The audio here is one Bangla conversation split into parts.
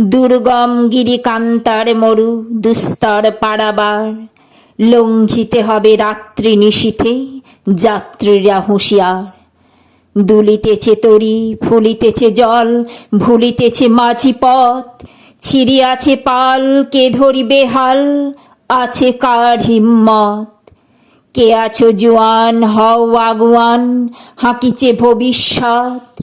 দুর্গম গিরিকান্তার মরু, দুস্তর পাড়াবার লঙ্ঘিতে হবে রাত্রি নিশীথে, যাত্রীরা হুঁশিয়ার। দুলিতেছে তরি, ফুলিতেছে জল, ভুলিতেছে মাঝি পথ। ছিড়িয়াছে পাল, কে ধরিবে হাল? আছে কার হিম্মত? কে আছো জুয়ান, হও আগুয়ান, হাঁকিছে ভবিষ্যৎ?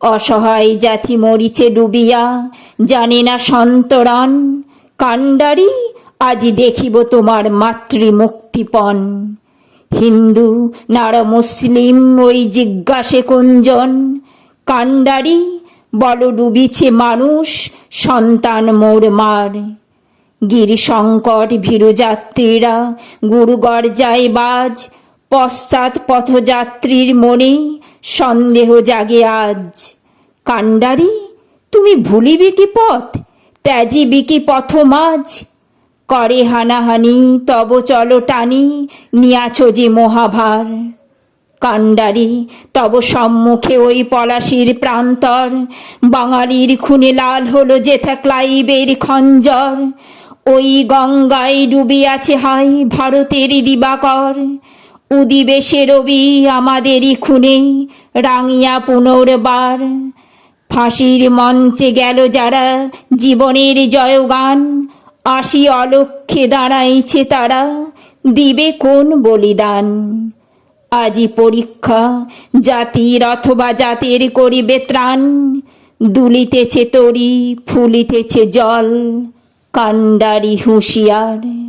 অসহায় জাতি মরিছে ডুবিয়া, জানে না সন্তরণ। কাণ্ডারি, আজ দেখিব তোমার মাতৃ মুক্তিপণ হিন্দু, নার মুসলিম, ওই জিজ্ঞাসে কুঞ্জন। কাণ্ডারি, বল ডুবিছে মানুষ, সন্তান মোর মার। গিরিশঙ্কর, ভীরুযাত্রীরা, গুরুগড় যায় বাজ পশ্চাৎ পথযাত্রীর মনে সন্দেহ জাগে আজ। কাণ্ডারি, তুমি ভুলিবে কি পথ? ত্যাজিবি কি পথ মাঝ? করে হানাহানি, তব চলো টানি, নিয়াছ যে মহাভার। কাণ্ডারি, তব সম্মুখে ওই পলাশির প্রান্তর। বাঙালির খুনে লাল হলো যেথা ক্লাইবের খঞ্জর। ওই গঙ্গায় ডুবিয়াছে হাই ভারতের দিবাকর। উদিবে সে রবি আমাদেরই খুনে, রাঙিয়া পুনর্বার ফাঁসির মঞ্চে গেল যারা জীবনের জয়গান আসি অলক্ষে দাঁড়াইছে তারা, দিবে কোন বলিদান? আজি পরীক্ষা, জাতির অথবা জাতির করিবে ত্রাণ। দুলিতেছে তরি, ফুলিতেছে জল, কাণ্ডারি হুঁশিয়ার।